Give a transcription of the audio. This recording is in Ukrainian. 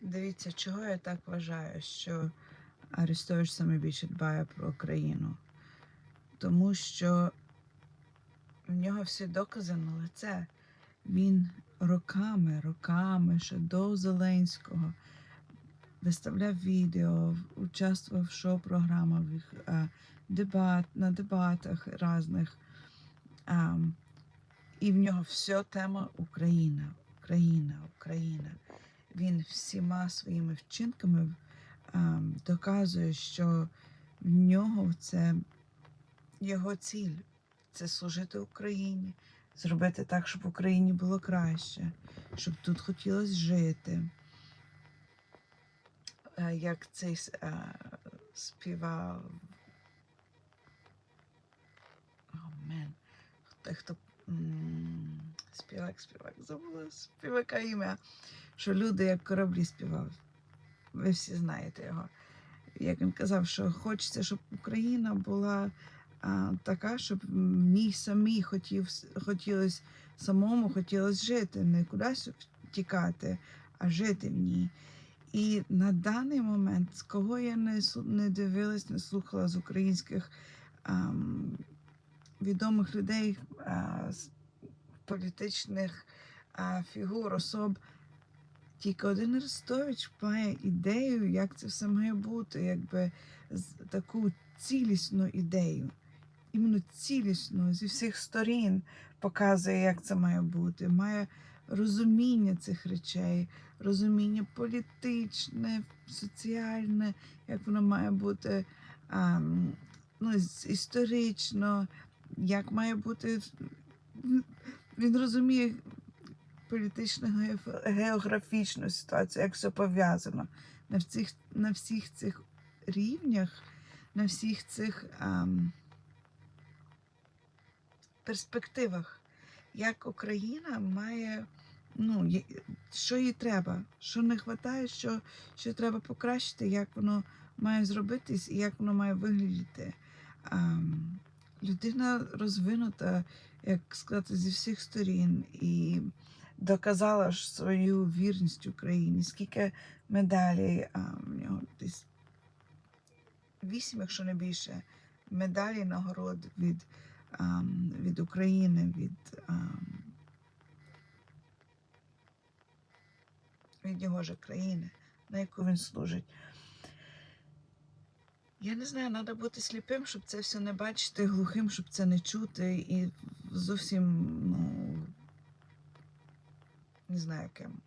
Дивіться, чого я так вважаю, що Арестович саме більше дбає про Україну. Тому що в нього всі докази на лице. Він роками, роками, ще до Зеленського виставляв відео, участвував в шоу-програмах, е, дебат, на дебатах різних. Ем, і в нього все тема Україна, Україна, Україна. Він всіма своїми вчинками ем, доказує, що в нього це його ціль це служити Україні, зробити так, щоб в Україні було краще, щоб тут хотілося жити. Е, Як цей с- е, співав. О, мен. Хто, хто м, співак, співак, забула співака ім'я. Що люди як кораблі співали. Ви всі знаєте його. Як він казав, що хочеться, щоб Україна була а, така, щоб в ній самі хотів, хотілося самому хотілося жити, не кудись тікати, а жити в ній. І на даний момент, з кого я не, не дивилась, не слухала з українських ам, відомих людей, а, політичних а, фігур, особ, тільки один Арестович має ідею, як це все має бути, якби таку цілісну ідею. Іменно цілісну зі всіх сторін показує, як це має бути. Має розуміння цих речей, розуміння політичне, соціальне, як воно має бути ам, ну, історично, як має бути. Він розуміє політичну географічну ситуацію, як все пов'язано. На всіх, на всіх цих рівнях, на всіх цих ам, перспективах, як Україна має, ну, що їй треба, що не вистачає, що, що треба покращити, як воно має зробитись і як воно має виглядати. Ам, людина розвинута, як сказати, зі всіх сторін і доказала ж свою вірність Україні. Скільки медалей а, в нього десь вісім, якщо не більше, медалей нагород від, ам, від України, від, ам, від його ж країни, на яку він служить. Я не знаю, треба бути сліпим, щоб це все не бачити, глухим, щоб це не чути, і зовсім, ну, не знаю, яким